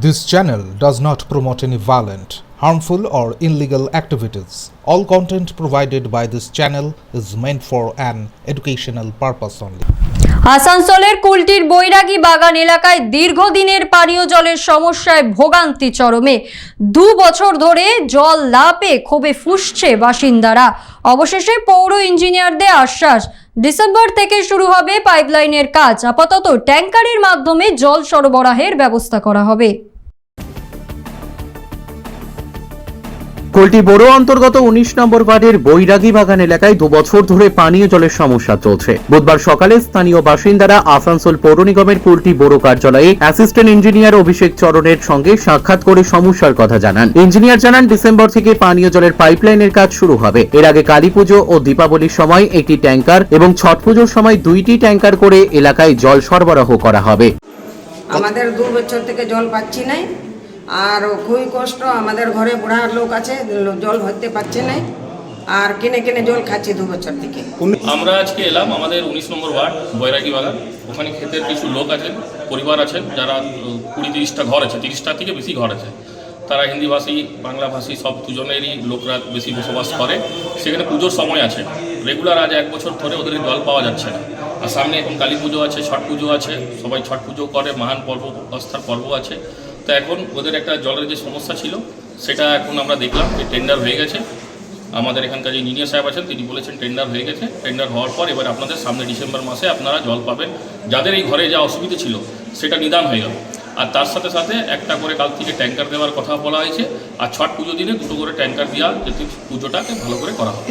This channel does not promote any violent, harmful, or illegal activities. All content provided by this channel is meant for an educational purpose only. আসানসোলের কুলটির বৈরাগী বাগান এলাকায় দীর্ঘদিনের পানীয় জলের সমস্যায় ভোগান্তি চরমে দু বছর ধরে জল না পেয়ে ক্ষোভে ফুসছে বাসিন্দারা অবশেষে পৌর ইঞ্জিনিয়ারদের আশ্বাস ডিসেম্বর থেকে শুরু হবে পাইপলাইনের কাজ আপাতত ট্যাঙ্কারের মাধ্যমে জল সরবরাহের ব্যবস্থা করা হবে কোলটি বড় অন্তর্গত উনিশ নম্বর ওয়ার্ডের বৈরাগী বাগান এলাকায় দু বছর ধরে পানীয় জলের সমস্যা চলছে। বুধবার সকালে স্থানীয় বাসিন্দারা আসানসোল পৌর নিগমের কুলটি বড় কার্যালয়ে অ্যাসিস্ট্যান্ট ইঞ্জিনিয়ার অভিষেক চরণের সঙ্গে সাক্ষাৎ করে সমস্যার কথা জানান। ইঞ্জিনিয়ার জানান, ডিসেম্বর থেকে পানীয় জলের পাইপলাইনের কাজ শুরু হবে। এর আগে কালী পুজো ও দীপাবলির সময় একটি ট্যাঙ্কার এবং ছট পুজোর সময় দুইটি ট্যাঙ্কার করে এলাকায় জল সরবরাহ করা হবে। আমাদের দু বছর থেকে জল পাচ্ছি নাই। আর খুবই কষ্ট আমাদের ঘরে বুড়া লোক আছে জল ভরতে পারছে না আর কিনে কিনে জল খাচ্ছি দু বছর থেকে। আমরা আজকে এলাম আমাদের উনিশ নম্বর ওয়ার্ড বৈরাগী বাগান ওখানে ক্ষেতের কিছু লোক আছেন পরিবার আছেন যারা কুড়ি তিরিশটা ঘর আছে তিরিশটা থেকে বেশি ঘর আছে। তারা হিন্দিভাষী বাংলাভাষী সব দুজনেরই লোকরা বেশি বসবাস করে। সেখানে পুজোর সময় আছে। রেগুলার আজ এক বছর ধরে ওদের জল পাওয়া যাচ্ছে না। আর সামনে এখন কালী পুজো আছে ছট পুজো আছে সবাই ছট পুজো করে মহান পর্ব অবস্থার পর্ব আছে। তো এখন ওদের একটা জলের যে সমস্যা ছিল, সেটা এখন আমরা দেখলাম যে টেন্ডার হয়ে গেছে। আমাদের এখানকার যে ইঞ্জিনিয়ার সাহেব আছেন, তিনি বলেছেন টেন্ডার হয়ে গেছে। টেন্ডার হওয়ার পর এবার আপনাদের সামনে ডিসেম্বর মাসে আপনারা জল পাবেন। যাদের এই ঘরে যা অসুবিধা ছিল, সেটা নিদান হয়ে গেল। আর তার সাথে সাথে একটা করে কাল থেকে ট্যাঙ্কার দেওয়ার কথা বলা হয়েছে। আর ছট পুজো দিনে দুটো করে ট্যাঙ্কার দেওয়া যাতে পুজোটাকে ভালো করে করা হয়।